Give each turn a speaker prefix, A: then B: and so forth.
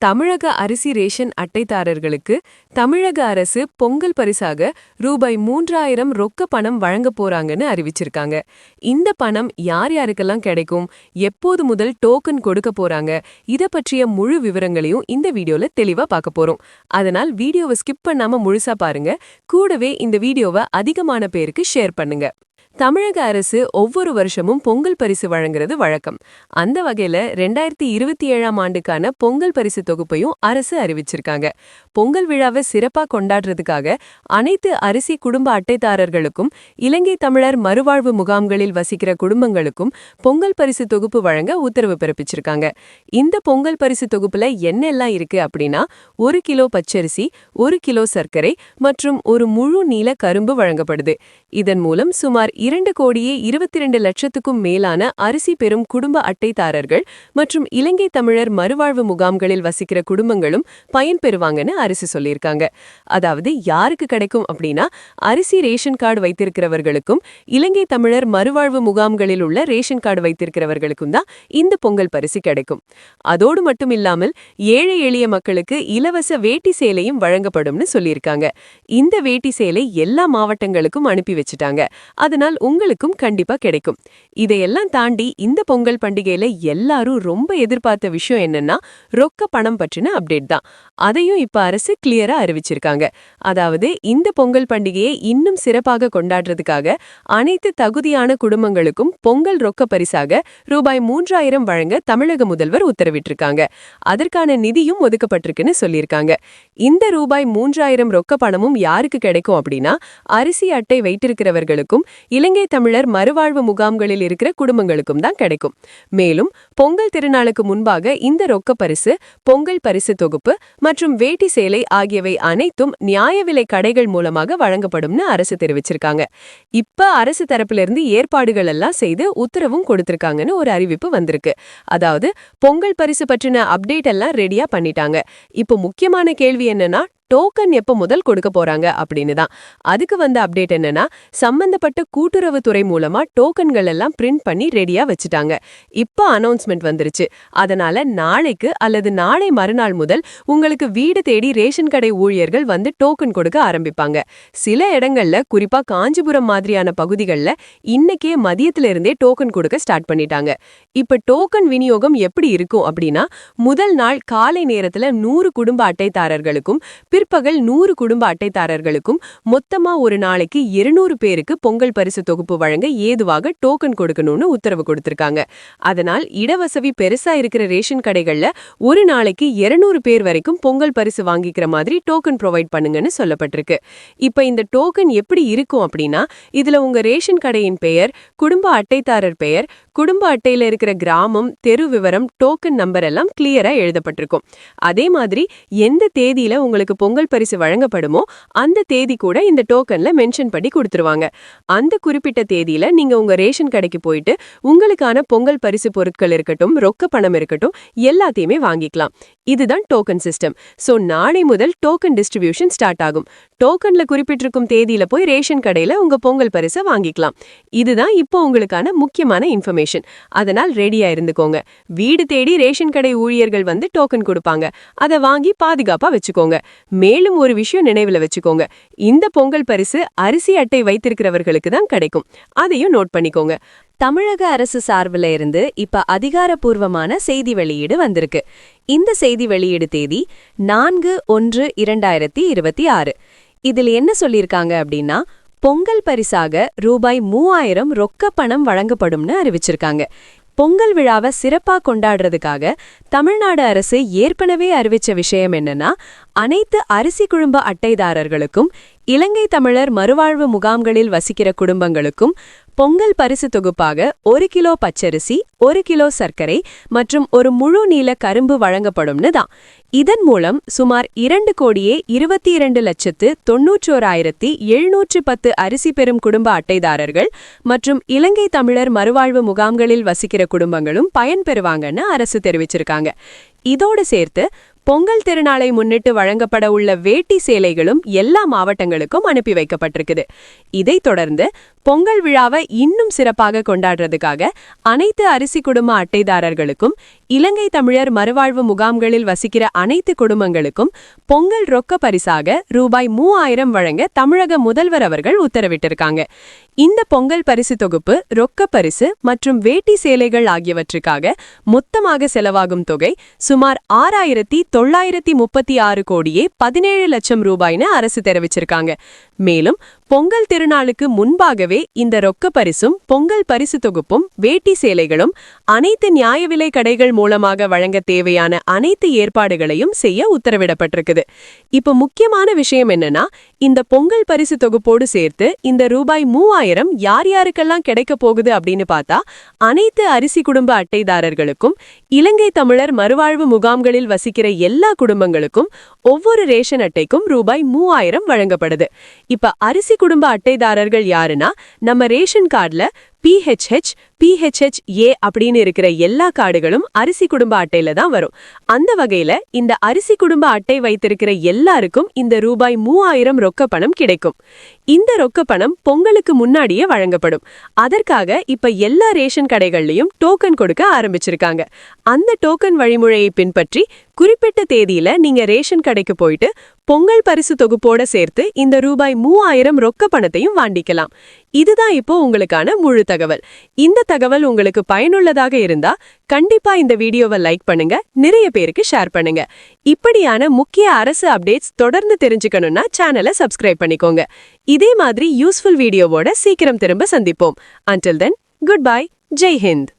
A: தமிழக அரிசி ரேஷன் அட்டைதாரர்களுக்கு தமிழக அரசு பொங்கல் பரிசாக ரூபாய் மூன்றாயிரம் ரொக்க பணம் வழங்கப் போறாங்கன்னு அறிவிச்சிருக்காங்க. இந்த பணம் யார் யாருக்கெல்லாம் கிடைக்கும்? எப்போது முதல் டோக்கன் கொடுக்க போறாங்க? இத பற்றிய முழு விவரங்களையும் இந்த வீடியோல தெளிவா பார்க்க போறோம். அதனால் வீடியோவை ஸ்கிப் பண்ணாம முழுசா பாருங்க. கூடவே இந்த வீடியோவை அதிகமான பேருக்கு ஷேர் பண்ணுங்க. தமிழக அரசு ஒவ்வொரு வருஷமும் பொங்கல் பரிசு வழங்குறது வழக்கம். அந்த வகையில ரெண்டாயிரத்தி இருபத்தி ஏழாம் ஆண்டுக்கான பொங்கல் பரிசு தொகுப்பையும் அரசு அறிவிச்சிருக்காங்க. பொங்கல் விழாவை சிறப்பா கொண்டாடுறதுக்காக அனைத்து அரிசி குடும்ப அட்டைதாரர்களுக்கும் இலங்கை தமிழர் மறுவாழ்வு முகாம்களில் வசிக்கிற குடும்பங்களுக்கும் பொங்கல் பரிசு தொகுப்பு வழங்க உத்தரவு பிறப்பிச்சிருக்காங்க. இந்த பொங்கல் பரிசு தொகுப்புல என்னெல்லாம் இருக்கு அப்படின்னா ஒரு கிலோ பச்சரிசி ஒரு கிலோ சர்க்கரை மற்றும் ஒரு முழு நீல கரும்பு வழங்கப்படுது. இதன் மூலம் சுமார் இரண்டு கோடியே இருபத்தி இரண்டு லட்சத்துக்கும் மேலான அரிசி பெறும் குடும்ப அட்டைதாரர்கள் மற்றும் இலங்கை தமிழர் மறுவாழ்வு முகாம்களில் வசிக்கிற குடும்பங்களும் பயன்பெறுவாங்கன்னு அரிசி சொல்லியிருக்காங்க. அதாவது யாருக்கு கிடைக்கும் அப்படின்னா அரிசி ரேஷன் கார்டு வைத்திருக்கிறவர்களுக்கும் இலங்கை தமிழர் மறுவாழ்வு முகாம்களில் உள்ள ரேஷன் கார்டு வைத்திருக்கிறவர்களுக்கும் தான் இந்த பொங்கல் பரிசு கிடைக்கும். அதோடு மட்டும் இல்லாமல் ஏழை எளிய மக்களுக்கு இலவச வேட்டி சேலையும் வழங்கப்படும்னு சொல்லியிருக்காங்க. இந்த வேட்டி சேலை எல்லா மாவட்டங்களுக்கும் அனுப்பி வச்சுட்டாங்க. அதனால் உங்களுக்கும் கண்டிப்பா கிடைக்கும். இதையெல்லாம் தாண்டி இந்த பொங்கல் பண்டிகையில எல்லாரும் ரொம்ப எதிர்பார்த்த விஷயம் என்னன்னா ரொக்க பணம் பற்றின அப்டேட் தான். அதையும் இப்ப அரசு கிளியரா அறிவிச்சிருக்காங்க. அதாவது இந்த பொங்கல் பண்டிகையை இன்னும் சிறப்பாக கொண்டாடுறதுக்காக அனைத்து தகுதியான குடும்பங்களுக்கும் பொங்கல் ரொக்க பரிசாக ரூபாய் மூன்றாயிரம் வழங்க தமிழக முதல்வர் உத்தரவிட்டிருக்காங்க. அதற்கான நிதியும் ஒதுக்கப்பட்டிருக்குன்னு சொல்லியிருக்காங்க. இந்த ரூபாய் மூன்றாயிரம் ரொக்க பணமும் யாருக்கு கிடைக்கும் அப்படின்னா அரிசி அட்டை வைத்திருக்கிறவர்களுக்கும் இலங்கை தமிழர் மறுவாழ்வு முகாம்களில் இருக்கிற குடும்பங்களுக்கும் தான் கிடைக்கும். மேலும் பொங்கல் திருநாளுக்கு முன்பாக இந்த ரொக்க பரிசு பொங்கல் பரிசு தொகுப்பு மற்றும் வேட்டி சேலை ஆகியவை அனைத்தும் நியாய விலை கடைகள் மூலமாக வழங்கப்படும்னு அரசு தெரிவிச்சிருக்காங்க. இப்ப அரசு தரப்பிலிருந்து ஏற்பாடுகள் எல்லாம் செய்து உத்தரவும் கொடுத்திருக்காங்கன்னு ஒரு அறிவிப்பு வந்திருக்கு. அதாவது பொங்கல் பரிசு பற்றின அப்டேட் எல்லாம் ரெடியா பண்ணிட்டாங்க. இப்போ முக்கியமான கேள்வி என்னன்னா டோக்கன் எப்ப முதல் கொடுக்க போறாங்க அப்படின்னு தான் அதுக்கு வந்த அப்டேட் என்னன்னா சம்பந்தப்பட்ட கூட்டுறவுத்துறை மூலமா டோக்கன்கள் எல்லாம் பிரிண்ட் பண்ணி ரெடியா வச்சுட்டாங்க. இப்ப அனௌன்ஸ்மெண்ட் வந்துருச்சு. அதனால நாளைக்கு அல்லது நாளை மறுநாள் முதல் உங்களுக்கு வீடு தேடி ரேஷன் கடை ஊழியர்கள் வந்து டோக்கன் கொடுக்க ஆரம்பிப்பாங்க. சில இடங்கள்ல குறிப்பா காஞ்சிபுரம் மாதிரியான பகுதிகளில் இன்னைக்கே மதியத்துல இருந்தே டோக்கன் கொடுக்க ஸ்டார்ட் பண்ணிட்டாங்க. இப்ப டோக்கன் விநியோகம் எப்படி இருக்கும் அப்படின்னா முதல் நாள் காலை நேரத்துல நூறு குடும்ப அட்டைதாரர்களுக்கும் பிற்பகல் நூறு குடும்ப அட்டைதாரர்களுக்கும் மொத்தமா ஒரு நாளைக்கு இருநூறு பேருக்கு பொங்கல் பரிசு தொகுப்பு வழங்க ஏதுவாக டோக்கன் கொடுக்கணும்னு உத்தரவு கொடுத்திருக்காங்க. அதனால் இடவசதி பெருசா இருக்கிற ரேஷன் கடைகள்ல ஒரு நாளைக்கு இருநூறு பேர் வரைக்கும் பொங்கல் பரிசு வாங்கிக்கிற மாதிரி டோக்கன் ப்ரொவைட் பண்ணுங்கன்னு சொல்லப்பட்டிருக்கு. இப்ப இந்த டோக்கன் எப்படி இருக்கும் அப்படின்னா இதுல உங்க ரேஷன் கடையின் பெயர் குடும்ப அட்டைதாரர் பெயர் குடும்ப அட்டையில இருக்கிற கிராமம் தெரு விவரம் டோக்கன் நம்பர் எல்லாம் கிளியரா எழுதப்பட்டிருக்கும். அதே மாதிரி எந்த தேதியில உங்களுக்கு பொங்கல் பரிசு வழங்கப்படுமோ அந்த தேதி கூட இந்த டோக்கன்ல மென்ஷன் பண்ணி கொடுத்துருவாங்க. அந்த குறிப்பிட்ட தேதியில நீங்க உங்க ரேஷன் கடைக்கு போயிட்டு உங்களுக்கான பொங்கல் பரிசு பொருட்கள் இருக்கட்டும் ரொக்க பணம் இருக்கட்டும் எல்லாத்தையுமே வாங்கிக்கலாம். இதுதான் டோக்கன் சிஸ்டம் சோ நாளை முதல் டோக்கன் டிஸ்ட்ரிபியூஷன் ஸ்டார்ட் ஆகும். டோக்கன்ல குறிப்பிட்டிருக்கும் தேதியில போய் ரேஷன் கடையில உங்க பொங்கல் பரிசை வாங்கிக்கலாம். இதுதான் இப்போ உங்களுக்கான முக்கியமான இன்ஃபர்மேஷன் அதனால் ரெடியா இருந்துக்கோங்க. வீடு தேடி ரேஷன் கடை ஊழியர்கள் வந்து டோக்கன் கொடுப்பாங்க. அதை வாங்கி பாதுகாப்பா வச்சுக்கோங்க. மேலும் ஒரு விஷயம் நினைவுல வச்சுக்கோங்க. இந்த பொங்கல் பரிசு அரிசி அட்டை வைத்திருக்கிறவர்களுக்கு தான் கிடைக்கும். அதையும் நோட் பண்ணிக்கோங்க.
B: தமிழக அரசு சார்பில் இருந்து இப்ப அதிகாரப்பூர்வமான செய்தி வெளியீடு வந்திருக்கு. இந்த செய்தி வெளியீடு தேதி நான்கு ஒன்று இரண்டாயிரத்தி இருபத்தி ஆறு. இதில் என்ன சொல்லியிருக்காங்க அப்படின்னா பொங்கல் பரிசாக ரூபாய் மூவாயிரம் ரொக்க பணம் வழங்கப்படும்னு அறிவிச்சிருக்காங்க. பொங்கல் விழாவை சிறப்பா கொண்டாடுறதுக்காக தமிழ்நாடு அரசு ஏற்கனவே அறிவிச்ச விஷயம் என்னன்னா அனைத்து அரிசி குழும்ப அட்டைதாரர்களுக்கும் இலங்கை தமிழர் மறுவாழ்வு முகாம்களில் வசிக்கிற குடும்பங்களுக்கும் பொங்கல் பரிசு தொகுப்பாக ஒரு கிலோ பச்சரிசி ஒரு கிலோ சர்க்கரை மற்றும் ஒரு முழு நீல கரும்பு வழங்கப்படும்னு தான். இதன் மூலம் சுமார் இரண்டு கோடியே இருபத்தி இரண்டு லட்சத்து தொன்னூற்றோராயிரத்தி எழுநூற்று பத்து அரிசி பெறும் குடும்ப அட்டைதாரர்கள் மற்றும் இலங்கை தமிழர் மறுவாழ்வு முகாம்களில் வசிக்கிற குடும்பங்களும் பயன்பெறுவாங்கன்னு அரசு தெரிவிச்சிருக்காங்க. இதோடு சேர்த்து பொங்கல் திருநாளை முன்னிட்டு வழங்கப்பட உள்ள வேட்டி சேலைகளும் எல்லா மாவட்டங்களுக்கும் அனுப்பி வைக்கப்பட்டிருக்குது. இதைத் தொடர்ந்து பொங்கல் விழாவை இன்னும் சிறப்பாக கொண்டாடுறதுக்காக அனைத்து அரிசி குடும்ப அட்டைதாரர்களுக்கும் இலங்கை தமிழர் மறுவாழ்வு முகாம்களில் வசிக்கிற அனைத்து குடும்பங்களுக்கும் பொங்கல் ரொக்க பரிசாக ரூபாய் மூவாயிரம் வழங்க தமிழக முதல்வர் அவர்கள் உத்தரவிட்டிருக்காங்க. இந்த பொங்கல் பரிசு தொகுப்பு ரொக்க பரிசு மற்றும் வேட்டி சேலைகள் ஆகியவற்றுக்காக மொத்தமாக செலவாகும் தொகை சுமார் ஆறாயிரத்தி தொள்ளாயிரத்தி முப்பத்தி ஆறு கோடியே பதினேழு லட்சம் ரூபாய்னு அரசு தெரிவிச்சிருக்காங்க. மேலும் பொங்கல் திருநாளுக்கு முன்பாகவே இந்த ரொக்க பரிசும் பொங்கல் பரிசு தொகுப்பும் வேட்டி சேலைகளும் அனைத்து நியாய விலை கடைகள் மூலமாக வழங்க தேவையான அனைத்து ஏற்பாடுகளையும் செய்ய உத்தரவிடப்பட்டிருக்குது. இப்ப முக்கியமான விஷயம் என்னன்னா இந்த பொங்கல் பரிசு தொகுப்போடு சேர்த்து இந்த ரூபாய் மூவாயிரம் யார் யாருக்கெல்லாம் கிடைக்க போகுது அப்படின்னு பார்த்தா அனைத்து அரிசி குடும்ப அட்டைதாரர்களுக்கும் இலங்கை தமிழர் மறுவாழ்வு முகாம்களில் வசிக்கிற எல்லா குடும்பங்களுக்கும் ஒவ்வொரு ரேஷன் அட்டைக்கும் ரூபாய் மூவாயிரம் வழங்கப்படுது. இப்ப அரிசி குடும்ப அட்டைதாரர்கள் யாருன்னா நம்ம ரேஷன் கார்டுல பிஹெச்ஹெச் பிஹெச்ஹெச் ஏ அப்படின்னு இருக்கிற எல்லா கார்டுகளும் அரிசி குடும்ப அட்டையில தான் வரும். அந்த வகையில இந்த அரிசி குடும்ப அட்டை வைத்திருக்கிற எல்லாருக்கும் இந்த ரூபாய் மூவாயிரம் ரொக்க பணம் கிடைக்கும். இந்த ரொக்க பணம் பொங்கலுக்கு முன்னாடியே வழங்கப்படும். அதற்காக இப்ப எல்லா ரேஷன் கடைகள்லயும் டோக்கன் கொடுக்க ஆரம்பிச்சிருக்காங்க. அந்த டோக்கன் வழிமுறையை பின்பற்றி குறிப்பிட்ட தேதியில நீங்க ரேஷன் கடைக்கு போயிட்டு பொங்கல் பரிசு தொகுப்போட சேர்த்து இந்த ரூபாய் மூவாயிரம் ரொக்க பணத்தையும் வாண்டிக்கலாம். இதுதான் இப்போ உங்களுக்கான முழு தகவல். இந்த தகவல் உங்களுக்கு பயனுள்ளதாக இருந்தா கண்டிப்பா இந்த வீடியோவை லைக் பண்ணுங்க நிறைய பேருக்கு ஷேர் பண்ணுங்க. இப்படியான முக்கிய அரசு அப்டேட்ஸ் தொடர்ந்து தெரிஞ்சுக்கணும்னா சேனலை சப்ஸ்கிரைப் பண்ணிக்கோங்க. இதே மாதிரி யூஸ்ஃபுல் வீடியோவோட சீக்கிரம் திரும்ப சந்திப்போம். Until then good bye Jai Hind.